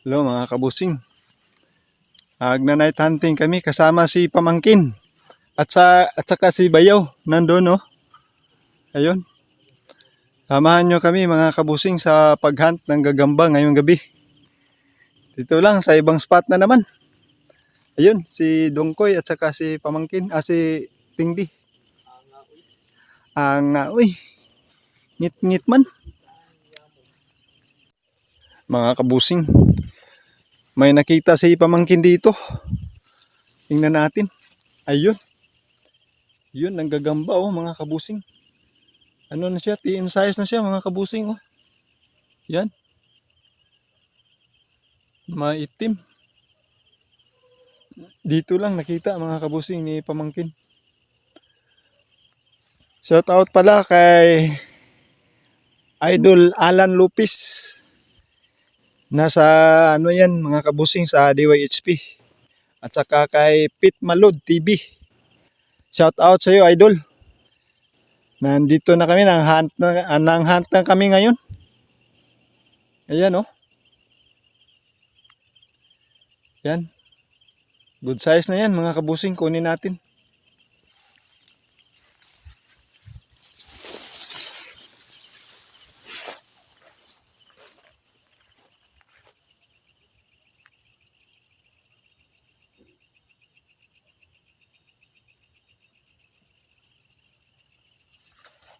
Hello mga kabusing. Agna night hunting kami kasama si Pamangkin. At sa at saka si Bayaw nandoon no. Ayun. Samahan nyo kami mga kabusing sa paghunt ng gagamba ngayong gabi. Dito lang sa ibang spot na naman. Ayun, si Dongkoy at saka si Pamangkin, ah si Tingdi. Ang nga, uy. Ngit-ngit man. Mga kabusing. May nakita si Pamangkin dito. Tingnan natin. Ayun. Yun, ang gagamba oh, mga kabusing. Ano na siya? TM size na siya, mga kabusing oh. Yan. Maitim. Dito lang nakita mga kabusing ni Pamangkin. Shout out pala kay Idol Alan Lupis. Nasa ano yan mga kabusing sa DYHP. At saka kay Pit Malod TV. Shout out sa iyo idol. Nandito na kami nang hunt na ah, nang hunt na kami ngayon. Ayan oh. Yan. Good size na yan mga kabusing kunin natin.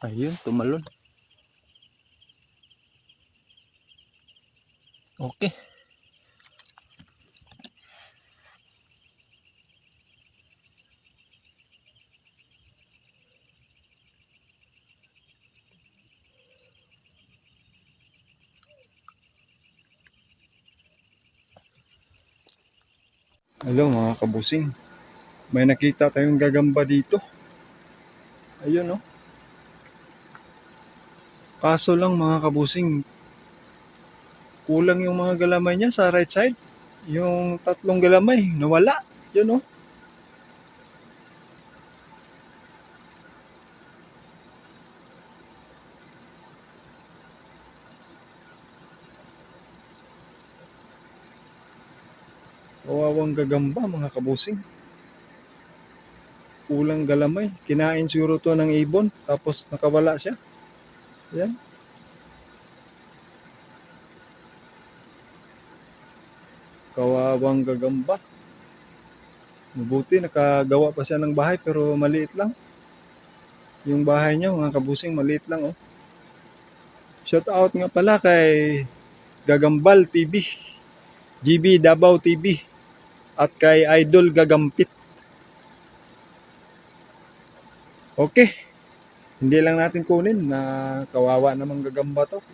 Ayun, tumalon. Okay. Hello mga kabusing. May nakita tayong gagamba dito. Ayun oh. Kaso lang mga kabusing, kulang yung mga galamay niya sa right side. Yung tatlong galamay, nawala. Yun oh. Kawawang gagamba mga kabusing. Kulang galamay. Kinain siguro to ng ibon tapos nakawala siya. Yan. Kawawang gagamba. Mabuti nakagawa pa siya ng bahay pero maliit lang. Yung bahay niya mga kabusing maliit lang oh. Shout out nga pala kay Gagambal TV. GB Davao TV. At kay Idol Gagampit. Okay. Hindi lang natin kunin na kawawa namang gagamba to.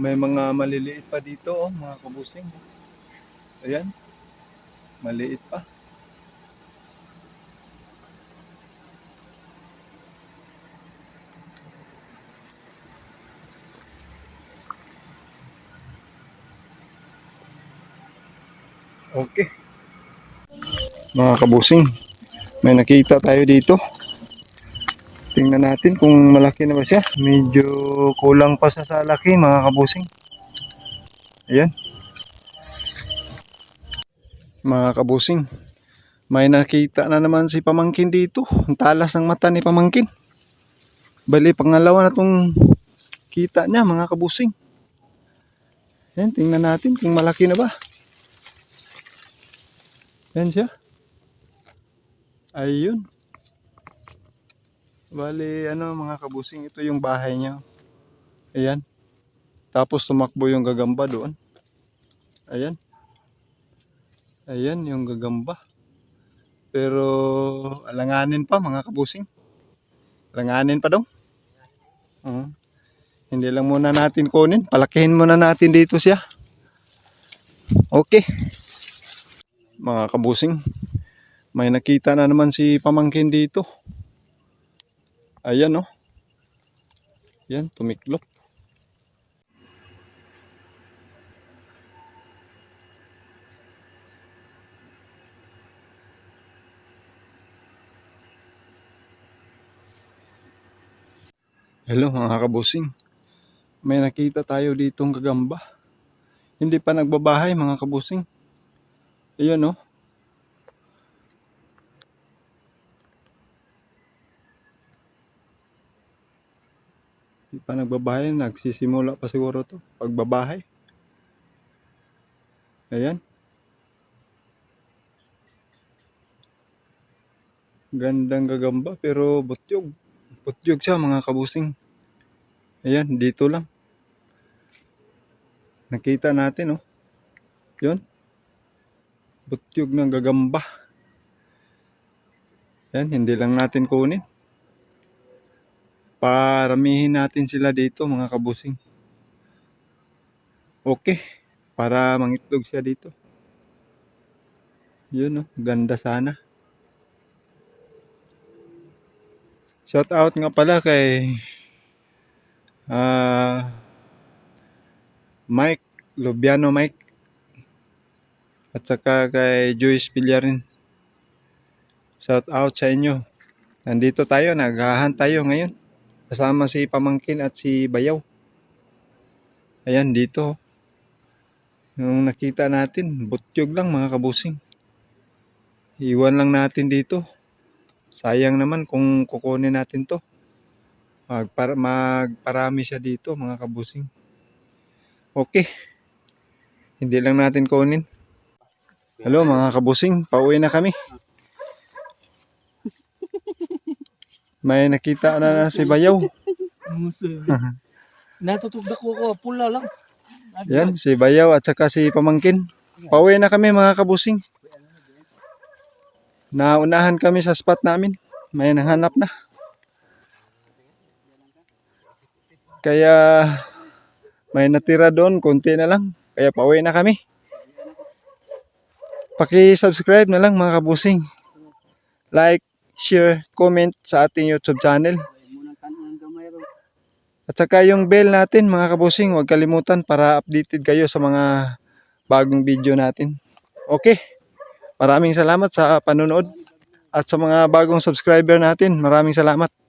May mga maliliit pa dito oh, mga kabusing. Ayan. Maliit pa. Okay. Mga kabusing, may nakita tayo dito. Tingnan natin kung malaki na ba siya. Medyo kulang pa sa laki mga kabusing. Ayan. Mga kabusing. May nakita na naman si Pamangkin dito. Ang talas ng mata ni Pamangkin. Bali, pangalawa na tong kita niya mga kabusing. Ayan, tingnan natin kung malaki na ba. Ayan siya. Ayun. Bali, ano mga kabusing, ito yung bahay niya. Ayan. Tapos tumakbo yung gagamba doon. Ayan. Ayan yung gagamba. Pero alanganin pa mga kabusing. Alanganin pa daw. Oo. Hindi lang muna natin kunin. Palakihin muna natin dito siya. Okay. Mga kabusing. May nakita na naman si pamangkin dito. Ayan oh. Yan, tumiklop. Hello mga kabusing. may nakita tayo ditong gagamba. Hindi pa nagbabahay mga kabusing. Ayun oh. Hindi pa nagbabahay, nagsisimula pa siguro to pagbabahay. Ayan. Gandang gagamba pero butyog. Butyog siya mga kabusing. Ayan, dito lang. Nakita natin, oh. Yun. Butyog ng gagamba. Yan, hindi lang natin kunin. Paramihin natin sila dito, mga kabusing. Okay. Para mangitlog siya dito. Yun, oh. Ganda sana. Shout out nga pala kay ah Mike, Lubiano Mike. At saka kay Joyce Villarin. Shout out sa inyo. Nandito tayo, naghahan tayo ngayon. Kasama si Pamangkin at si Bayaw. Ayan, dito. Yung nakita natin, butyog lang mga kabusing. Iwan lang natin dito. Sayang naman kung kukunin natin to. Magpar magparami siya dito mga kabusing. Okay. Hindi lang natin kunin. Hello mga kabusing, pauwi na kami. May nakita na, na si Bayaw. Natutugdak ko ko, pula lang. Yan, si Bayaw at saka si Pamangkin. Pauwi na kami mga kabusing. Naunahan kami sa spot namin. May nanghanap na. Kaya may natira doon, konti na lang. Kaya pauwi na kami. Paki-subscribe na lang mga kabusing. Like, share, comment sa ating YouTube channel. At saka yung bell natin mga kabusing, huwag kalimutan para updated kayo sa mga bagong video natin. Okay. Maraming salamat sa panonood at sa mga bagong subscriber natin. Maraming salamat.